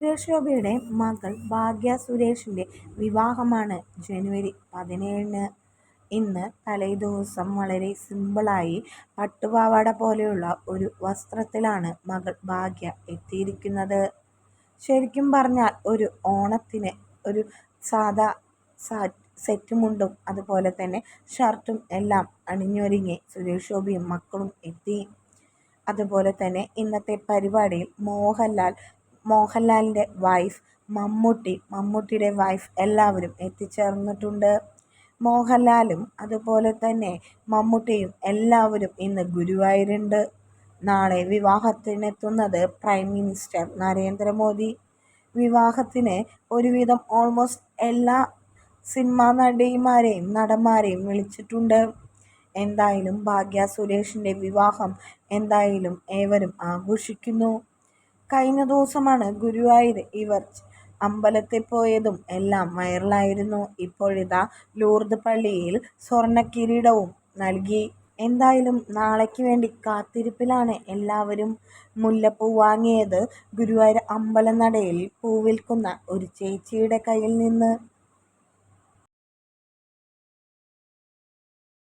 സുരേഷ് ഗോപിയുടെ മകൾ ഭാഗ്യ സുരേഷിന്റെ വിവാഹമാണ് ജനുവരി പതിനേഴിന്. ഇന്ന് തലേദിവസം വളരെ സിമ്പിളായി പട്ടുപാവാട പോലെയുള്ള ഒരു വസ്ത്രത്തിലാണ് മകൾ ഭാഗ്യ എത്തിയിരിക്കുന്നത്. ശരിക്കും പറഞ്ഞാൽ ഒരു ഓണത്തിന് ഒരു സാധാ സെറ്റ് മുണ്ടും അതുപോലെ തന്നെ ഷർട്ടും എല്ലാം അണിഞ്ഞൊരുങ്ങി സുരേഷ് ഗോപിയും മക്കളും എത്തി. അതുപോലെ തന്നെ ഇന്നത്തെ പരിപാടിയിൽ മോഹൻലാൽ, മോഹൻലാലിന്റെ വൈഫ് മമ്മൂട്ടി, മമ്മൂട്ടിയുടെ വൈഫ് എല്ലാവരും എത്തിച്ചേർന്നിട്ടുണ്ട്. മോഹൻലാലും അതുപോലെ തന്നെ മമ്മൂട്ടിയും എല്ലാവരും ഇന്ന് ഗുരുവായൂരുണ്ട്. നാളെ വിവാഹത്തിനെത്തുന്നത് പ്രൈം മിനിസ്റ്റർ നരേന്ദ്രമോദി വിവാഹത്തിന് ഒരുവിധം ഓൾമോസ്റ്റ് എല്ലാ സിനിമാ നടിമാരെയും നടന്മാരെയും വിളിച്ചിട്ടുണ്ട്. എന്തായാലും ഭാഗ്യ സുരേഷിന്റെ വിവാഹം എന്തായാലും ഏവരും ആഘോഷിക്കുന്നു. കഴിഞ്ഞ ദിവസമാണ് ഗുരുവായൂർ ഇവർ അമ്പലത്തിൽ പോയതും എല്ലാം വൈറലായിരുന്നു. ഇപ്പോഴിതാ ലൂർദ് പള്ളിയിൽ സ്വർണക്കിരീടവും നൽകി. എന്തായാലും നാളേക്ക് വേണ്ടി കാത്തിരിപ്പിലാണ് എല്ലാവരും. മുല്ലപ്പൂ വാങ്ങിയത് ഗുരുവായൂർ അമ്പലനടയിൽ പൂ വിൽക്കുന്ന ഒരു ചേച്ചിയുടെ കയ്യിൽ നിന്ന്.